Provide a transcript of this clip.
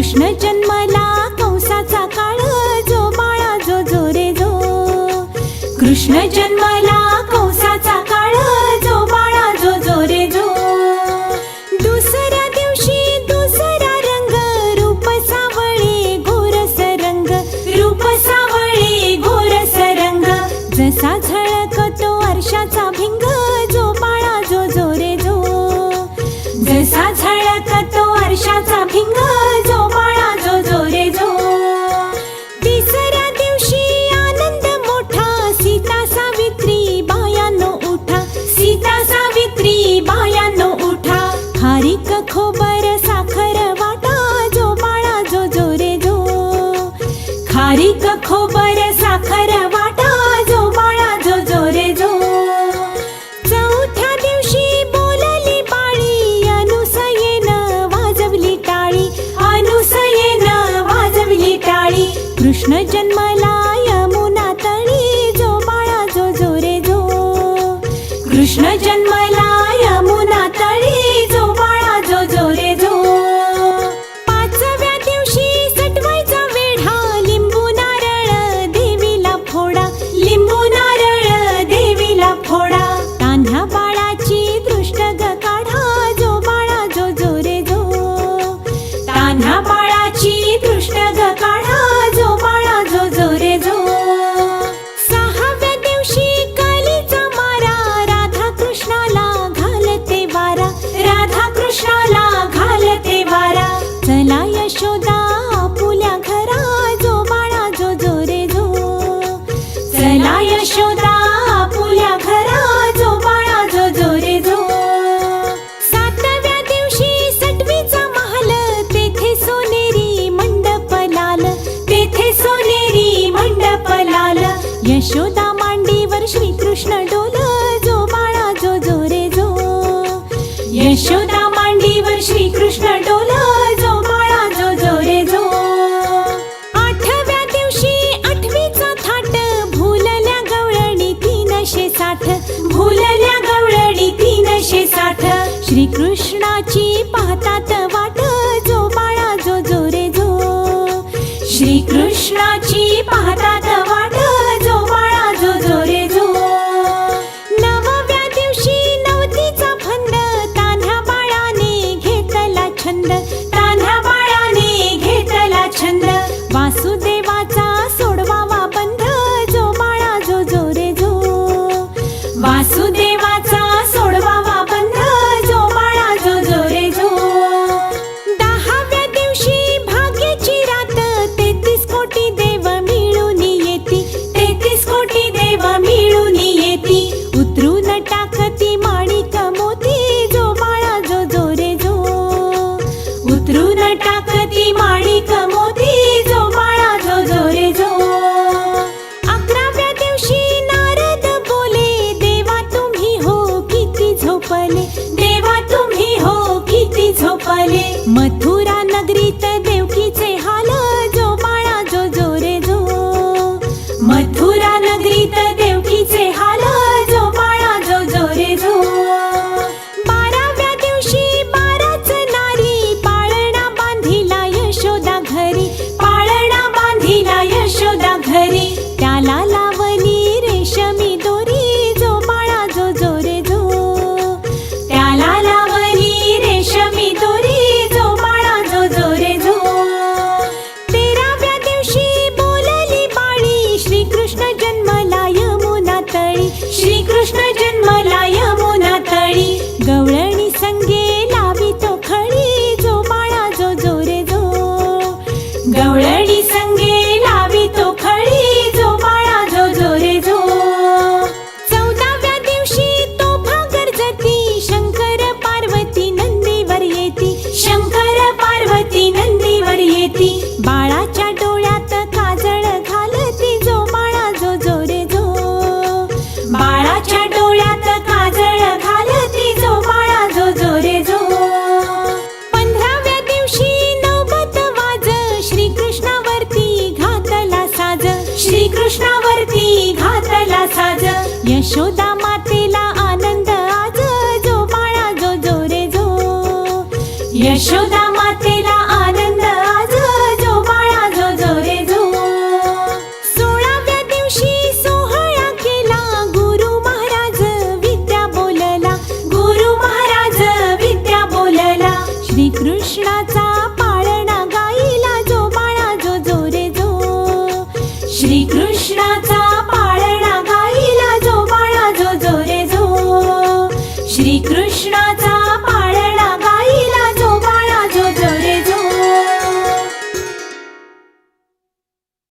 कृष्ण जन्मला कंसाचा काळ जो बाळा जो जो रे जो. कृष्ण जन्मला कंसाचा काळ जो बाळा जो जो रे जो. दुसऱ्या दिवशी दुसरा रंग रूप सावळे गोरस रंग रूप सावळे गोरस रंग जसा झळकतो वर्षाचा भिंग जो बाळा जो जो रे जो. जसा झळकतो वर्षाचा खोबर साखर वाटा जो बाळा जो जो रे जो. चौथ्या दिवशी बोलली बाळी अनुसयेन वाजवली टाळी अनुसयेन वाजवली टाळी. कृष्ण जन्म यशोदा मांडीवर श्रीकृष्ण कृष्ण डोला जो बाळा जो जो रे जो. आठव्या दिवशी आठवीचा थाट भूलल्या गवळणी तीनशे साठ. भूलल्या गवळणी तीनशे साठ. श्री पाहतात वाट जो बाळा जो जो रे जो. श्री पाहतात मोती जो बाळा जो. अकराव्या दिवशी नारद बोले देवा तुम्ही हो किती झोपले? देवा तुम्ही हो किती झोपले? मथुरा শ্রীকৃষ্ণ घातला साज. यशोदा मातेला आनंद आज. जो बाळा जो जो रे जो. यशोदा मातेला आनंद आज. जो बाळा जो जो रे जो. सोळाव्या दिवशी सोहळा केला. गुरु महाराज विद्या बोलला. गुरु महाराज विद्या बोलला. श्री कृष्णाचा